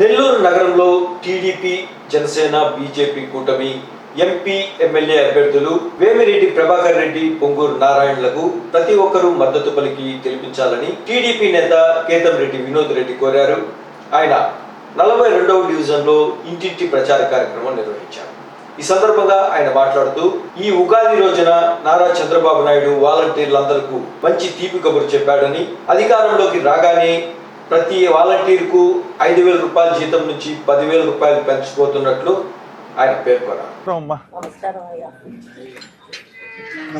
నెల్లూరు నగరంలో TDP Janasena BJP కూటమి MP MLA అభ్యర్థులు వేమిరెడ్డి ప్రభాకర్ రెడ్డి పొంగూరు నారాయణలకు ప్రతి ఒక్కరూ మద్దతు పలికి గెలిపించాలని టీడీపీ నేత కేతం రెడ్డి వినోద్ రెడ్డి కోరారు. ఆయన నలభై రెండవ డివిజన్లో ఇంటింటి ప్రచార కార్యక్రమం నిర్వహించారు. ఈ సందర్భంగా ఆయన మాట్లాడుతూ ఈ ఉగాది రోజున నారా చంద్రబాబు నాయుడు వాలంటీర్లందరకు మంచి తీపి కబురు చెప్పాడని అధికారంలోకి రాగానే ప్రతి వాలంటీర్కు ఐదు వేల రూపాయల జీతం నుంచి పదివేల రూపాయలు పెంచుకోతున్నట్లు ఆయన పేర్కొన్నారు. అమ్మా. నమస్కారం అయ్యా.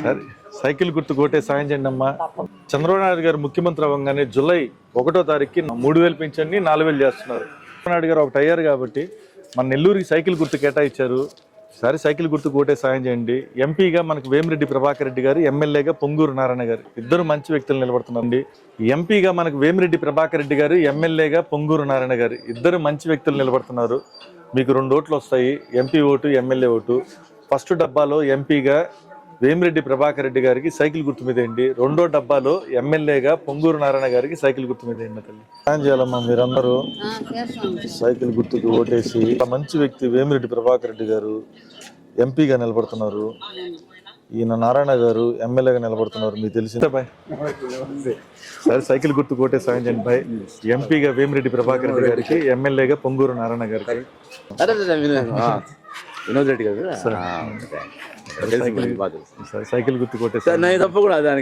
సరే సైకిల్ గుర్తు కోటే సాయం చేయండి అమ్మా. చంద్రబాబు నాయుడు గారు ముఖ్యమంత్రి అవ్వగానే జూలై ఒకటో తారీఖుకి మూడు వేలు పెంచండి నాలుగు వేలు చేస్తున్నారు. చంద్రబాబు నాయుడు గారు ఒకటి అయ్యారు కాబట్టి మన నెల్లూరుకి సైకిల్ గుర్తు కేటాయించారు. సరే సైకిల్ గుర్తు కోటే సాయం చేయండి. ఎంపీగా మనకు వేమిరెడ్డి ప్రభాకర్ రెడ్డి గారు ఎమ్మెల్యేగా పొంగూరు నారాయణ గారు. ఇద్దరు మంచి వ్యక్తులు నిలబడుతున్నారండి. ఎంపీగా మనకు వేమిరెడ్డి ప్రభాకర్ రెడ్డి గారు ఎమ్మెల్యేగా పొంగూరు నారాయణ గారు. ఇద్దరు మంచి వ్యక్తులు నిలబడుతున్నారు. మీకు రెండు ఓట్లు వస్తాయి. MP vote MLA vote. First డబ్బాలో ఎంపీగా వేమిరెడ్డి ప్రభాకర్ రెడ్డి గారికి సైకిల్ గుర్తు మీద ఏంటి రెండో డబ్బాలో ఎమ్మెల్యేగా పొంగూరు నారాయణ గారికి సైకిల్ గుర్తు మీద ఏంటి తల్లి. ఏం చేయాలమ్మా మీరందరూ. సైకిల్ గుర్తుకు ఓటేసి మంచి వ్యక్తి వేమిరెడ్డి ప్రభాకర్ రెడ్డి గారు ఎంపీగా నిలబడుతున్నారు. ఈయన నారాయణ గారు ఎమ్మెల్యేగా నిలబడుతున్నారు. మీకు తెలిసిందే. బాయ్. సరే సైకిల్ గుర్తు కోటే సాయం చేయండి బాయ్. ఎంపీగా వేమిరెడ్డి ప్రభాకర్ రెడ్డి గారికి ఎమ్మెల్యేగా పొంగూరు నారాయణ గారికి. వినోద్ ఆ, వినోద్ రెడ్డి కదా సరే, సైకిల్ గుర్తు కోటే సార్ నేను తప్ప కూడా దానికి.